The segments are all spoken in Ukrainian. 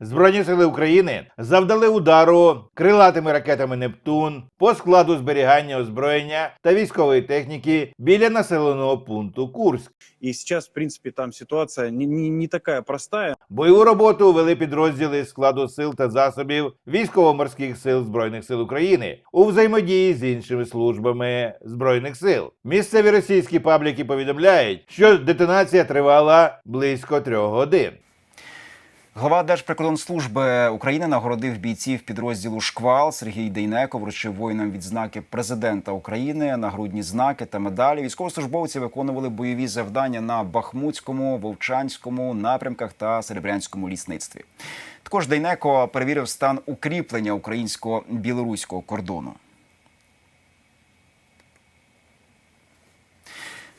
Збройні сили України завдали удару крилатими ракетами Нептун по складу зберігання озброєння та військової техніки біля населеного пункту Курськ. И сейчас, в принципе, там ситуация не, не, не такая простая. Бойову роботу вели підрозділи складу сил та засобів військово-морських сил збройних сил України у взаємодії з іншими службами збройних сил. Місцеві російські пабліки повідомляють, що детонація тривала близько трьох годин. Глава Держприкордонслужби України нагородив бійців підрозділу Шквал Сергій Дейнеко вручив воїнам відзнаки президента України, нагрудні знаки та медалі. Військовослужбовці виконували бойові завдання на Бахмутському, Вовчанському напрямках та Серебрянському лісництві. Також Дейнеко перевірив стан укріплення українсько-білоруського кордону.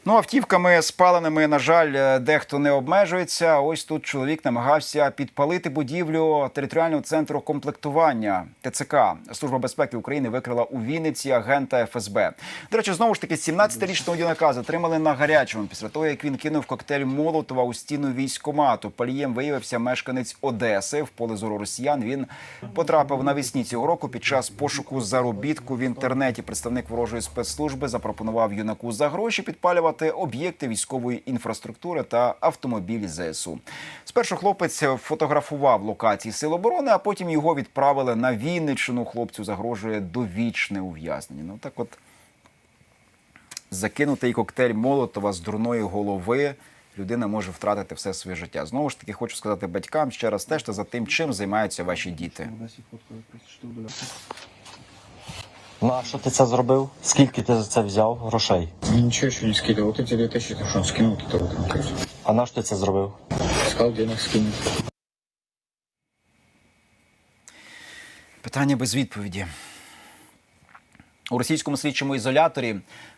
Ну, автівками спаленими, на жаль, е, дехто не обмежується. Ось тут чоловік намагався підпалити будівлю територіального центру комплектування ТЦК. Служба безпеки України викрила у Вінниці агента ФСБ. До речі, знову ж таки, 17-річного юнака затримали на гарячому після того, як він кинув коктейль Молотова у стіну військкомату. Палієм виявився мешканець Одеси. В поле зору росіян він потрапив навесні цього року під час пошуку заробітку в інтернеті. Представник ворожої спецслужби запропонував юнаку за гроші підпалювати об'єкти військової інфраструктури та автомобілі ЗСУ. Спершу хлопець фотографував локації сил оборони, а потім його відправили на Вінниччину. Хлопцю загрожує довічне ув'язнення. Ну так от закинутий коктейль Молотова з дурної голови. Людина може втратити все своє життя. Знову ж таки, хочу сказати батькам ще раз стежте за тим, чим займаються ваші діти. На що ти це зробив? Скільки ти за це взяв грошей? Ничего еще не скидывал. Вот эти 2000, ты что, он скинул вот это утром, короче. А на що ти це зробив? Сказал, денег скинуть. Питання без відповіді. У російському слідчому ізоляторі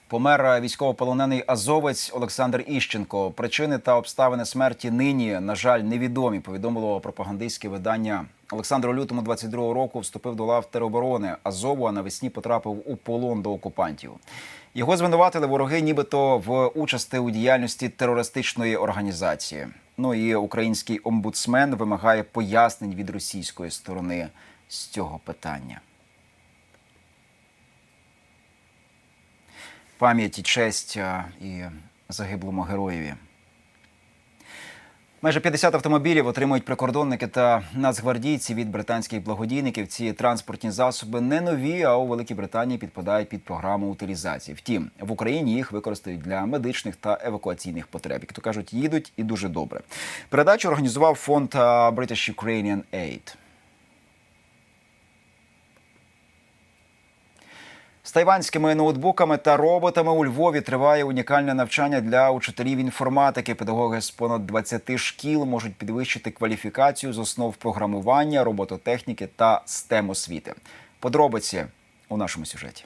помер військовополонений азовець Олександр Іщенко. Причини та обставини смерті нині, на жаль, невідомі. Повідомило пропагандистське видання. Олександр у лютому 22-го року вступив до лав тероборони Азову, а навесні потрапив у полон до окупантів. Його звинуватили вороги, нібито в участі у діяльності терористичної організації. Ну і український омбудсмен вимагає пояснень від російської сторони з цього питання. Пам'ять і честь і загиблому героєві. Майже 50 автомобілів отримують прикордонники та нацгвардійці від британських благодійників. Ці транспортні засоби не нові, а у Великій Британії підпадають під програму утилізації. Втім, в Україні їх використають для медичних та евакуаційних потреб. Як то кажуть, їдуть і дуже добре. Передачу організував фонд а, British Ukrainian Aid. З тайванськими ноутбуками та роботами у Львові триває унікальне навчання для учителів інформатики. Педагоги з понад 20 шкіл можуть підвищити кваліфікацію з основ програмування, робототехніки та STEM освіти. Подробиці у нашому сюжеті.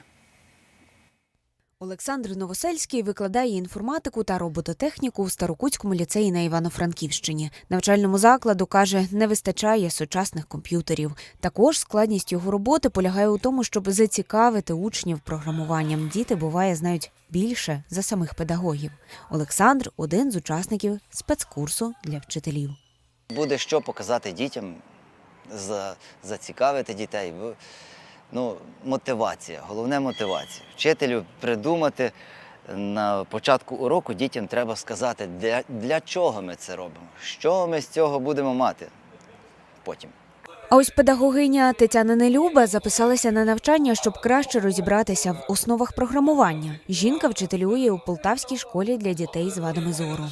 Олександр Новосельський викладає інформатику та робототехніку у Старокутському ліцеї на Івано-Франківщині. Навчальному закладу каже, не вистачає сучасних комп'ютерів. Також складність його роботи полягає у тому, щоб зацікавити учнів програмуванням. Діти буває знають більше за самих педагогів. Олександр один з учасників спецкурсу для вчителів. Буде що показати дітям, зацікавити дітей. Ну, мотивація, головне мотивація. Вчителю придумати на початку уроку дітям треба сказати, для, для чого ми це робимо, що ми з цього будемо мати потім. А ось педагогиня Тетяна Нелюба записалася на навчання, щоб краще розібратися в основах програмування. Жінка вчителює у Полтавській школі для дітей з вадами зору.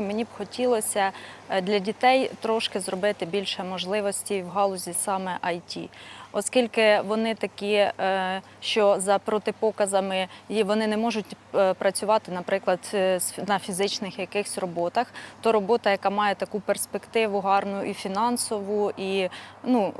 Мені б хотілося е, для дітей трошки зробити більше можливостей в галузі саме IT, оскільки вони такі, е, що за протипоказами вони не можуть е, працювати, наприклад, на фізичних якихось роботах. То робота, яка має таку перспективу гарну і фінансову, і ну,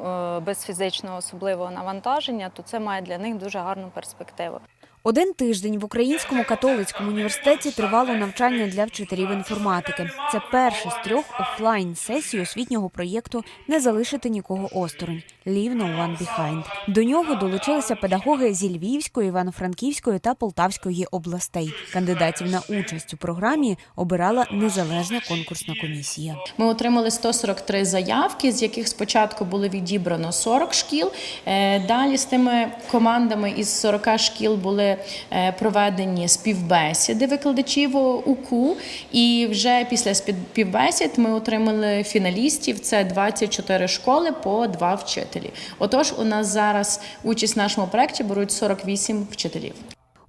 без фізичного особливого навантаження, то це має для них дуже гарну перспективу. Один тиждень в Українському католицькому університеті тривало навчання для вчителів інформатики. Це перший з трьох офлайн сесій освітнього проєкту Не залишити нікого осторонь Leave no one behind. До нього долучилися педагоги зі Львівської, Івано-Франківської та Полтавської областей. Кандидатів на участь у програмі обирала незалежна конкурсна комісія. Ми отримали 143 заявки, з яких спочатку було відібрано 40 шкіл. Е, Далі з тими командами із 40 шкіл були е, проведені співбесіди викладачів УКУ. І вже після співбесід ми отримали фіналістів. Це 24 школи по 2 вчителі. Отож, у нас зараз участь в нашому проєкті беруть 48 вчителів.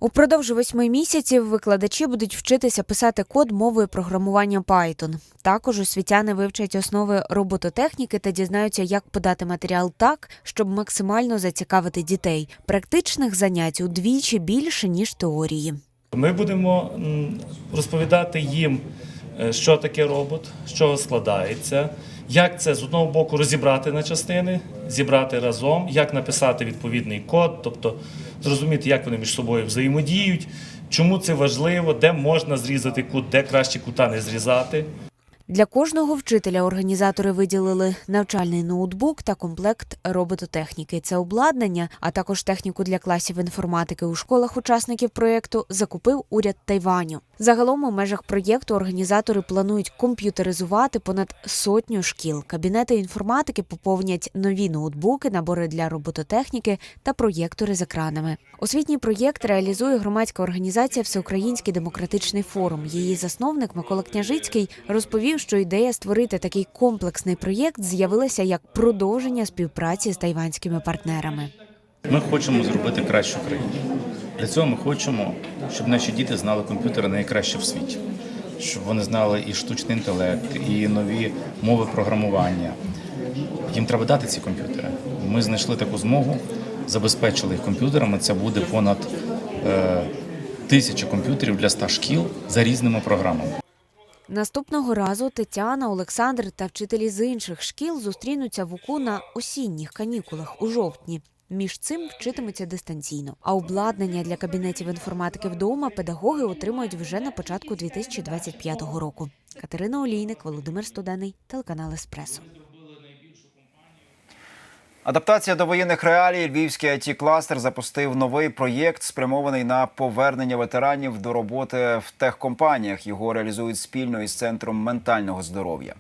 Упродовж восьми місяців викладачі будуть вчитися писати код мовою програмування Python. Також освітяни вивчать основи робототехніки та дізнаються, як подати матеріал так, щоб максимально зацікавити дітей. Практичних занять удвічі більше ніж теорії. Ми будемо розповідати їм, е, що таке робот, чого складається, як це з одного боку розібрати на частини, зібрати разом, як написати відповідний код, тобто зрозуміти, як вони між собою взаємодіють, чому це важливо, де можна зрізати кут, де краще кута не зрізати. Для кожного вчителя організатори виділили навчальний ноутбук та комплект робототехніки. Це обладнання, а також техніку для класів інформатики у школах учасників проєкту закупив уряд Тайваню. Загалом у межах проєкту організатори планують комп'ютеризувати понад сотню шкіл. Кабінети інформатики поповнять нові ноутбуки, набори для робототехніки та проєктори з екранами. Освітній проєкт реалізує громадська організація Всеукраїнський демократичний форум. Її засновник Микола Княжицький розповів, що ідея створити такий комплексний проєкт з'явилася як продовження співпраці з тайванськими партнерами. Ми хочемо зробити кращу країну. Для цього ми хочемо, щоб наші діти знали комп'ютери найкраще в світі, щоб вони знали і штучний інтелект, і нові мови програмування. Їм треба дати ці комп'ютери. Ми знайшли таку змогу, забезпечили їх комп'ютерами. Це буде понад е, тисяча комп'ютерів для ста шкіл за різними програмами. Наступного разу Тетяна, Олександр та вчителі з інших шкіл зустрінуться в УКУ на осінніх канікулах у жовтні. Між цим вчитимуться дистанційно. А обладнання для кабінетів інформатики вдома педагоги отримують вже на початку 2025 року. Катерина Олійник, Володимир Студений, телеканал Еспресо. Адаптація до воєнних реалій. Львівський it кластер запустив новий проєкт, спрямований на повернення ветеранів до роботи в техкомпаніях. Його реалізують спільно із центром ментального здоров'я.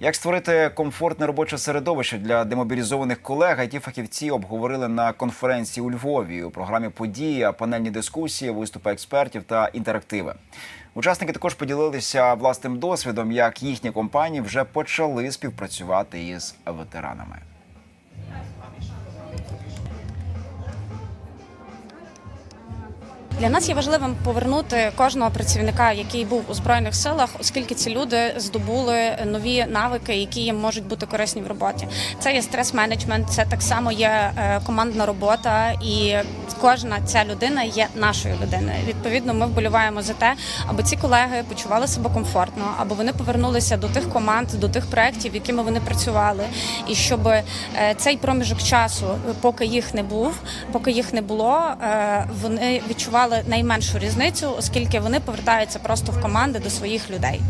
Як створити комфортне робоче середовище для демобілізованих колег, it фахівці обговорили на конференції у Львові. У програмі події, панельні дискусії, виступи експертів та інтерактиви. Учасники також поділилися власним досвідом, як їхні компанії вже почали співпрацювати із ветеранами. Для нас є важливим повернути кожного працівника, який був у збройних силах, оскільки ці люди здобули нові навики, які їм можуть бути корисні в роботі. Це є стрес-менеджмент, це так само є е, командна робота, і кожна ця людина є нашою людиною. Відповідно, ми вболіваємо за те, аби ці колеги почували себе комфортно, аби вони повернулися до тих команд, до тих проєктів, якими вони працювали, і щоб е, цей проміжок часу, поки їх не був, поки їх не було, е, вони відчували найменшу різницю, оскільки вони повертаються просто в команди до своїх людей.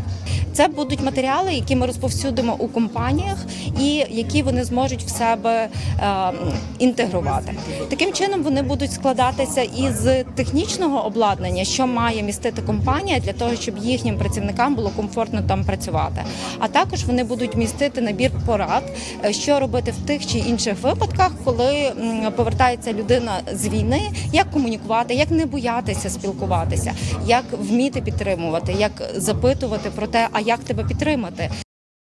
Це будуть матеріали, які ми розповсюдимо у компаніях, і які вони зможуть в себе е, інтегрувати. Таким чином вони будуть складатися із технічного обладнання, що має містити компанія для того, щоб їхнім працівникам було комфортно там працювати. А також вони будуть містити набір порад, е, що робити в тих чи інших випадках, коли повертається людина з війни, як комунікувати, як не боятися спілкуватися, як вміти підтримувати, як запитувати про те, а як тебе підтримати.